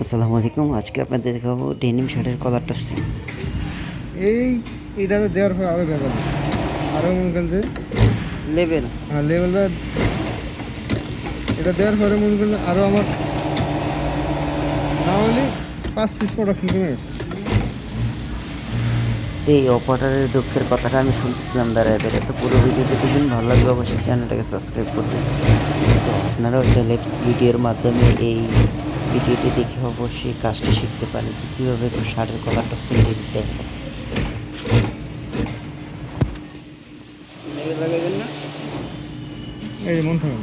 আসসালামু আলাইকুম আজকে আপনাদের দেখাবো ডেনিম শার্টের কলার টপসিং এই এটাতে দেওয়ার পর আরও ব্যাপার। আরও মনে করেন যে লেভেল হ্যাঁ লেভেলটা এটা দেওয়ার পরে মনে করেন আরও আমার না হলে পাঁচ পিস প্রোডাকশন কমে গেছে এই অপারেটরের দুঃখের কথাটা আমি শুনতেছিলাম দাঁড়ায় দাঁড়ায়। তো পুরো ভিডিওটি দেখবেন ভালো লাগবে অবশ্যই চ্যানেলটাকে সাবস্ক্রাইব করবেন। তো আপনারাও চাইলে ভিডিওর মাধ্যমে এই ভিডিওটি দেখে অবশ্যই কাজটি শিখতে পারে যে কীভাবে শার্টের কলার টপসিং দিতে না এই মন থাকে।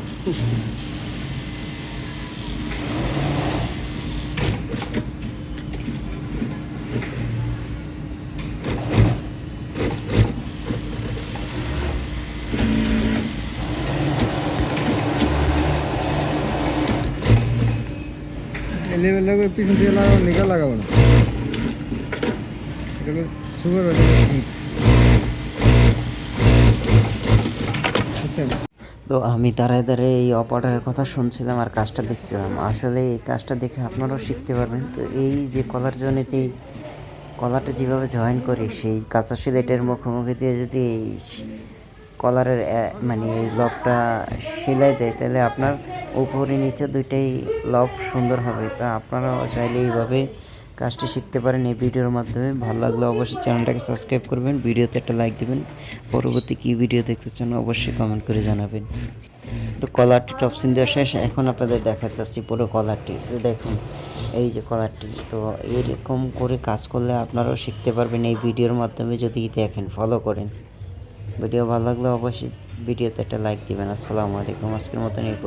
লেভেল লাগবে, পিছন দিয়ে লাগাবো নিকা লাগাবো না। এটা তো আমি দাঁড়ায় দাঁড়ায় এই অপারেটরের কথা শুনছিলাম আর কাজটা দেখছিলাম। আসলে এই কাজটা দেখে আপনারাও শিখতে পারবেন। তো এই যে কলার জন্য যেই কলারটা যেভাবে জয়েন করি, সেই কাঁচা সিলেটের মুখোমুখি দিয়ে যদি এই কলারের মানে এই লবটা সেলাই দেয়, তাহলে আপনার উপরে নিচে দুইটাই লব সুন্দর হবে। তা আপনারাও চাইলে এইভাবে কাজটি শিখতে পারেন এই ভিডিওর মাধ্যমে। ভালো লাগলে অবশ্যই চ্যানেলটাকে সাবস্ক্রাইব করবেন, ভিডিওতে একটা লাইক দেবেন। পরবর্তী কী ভিডিও দেখতে চান অবশ্যই কমেন্ট করে জানাবেন। তো কলারটি টপসিন দেওয়া শেষ, এখন আপনাদের দেখাতে আসছি পুরো কলারটি। তো দেখুন, এই যে কলারটি, তো এরকম করে কাজ করলে আপনারাও শিখতে পারবেন এই ভিডিওর মাধ্যমে যদি দেখেন ফলো করেন। ভিডিও ভালো লাগলে অবশ্যই ভিডিওতে একটা লাইক দিবেন। আসসালামু আলাইকুম, আজকের মতন এই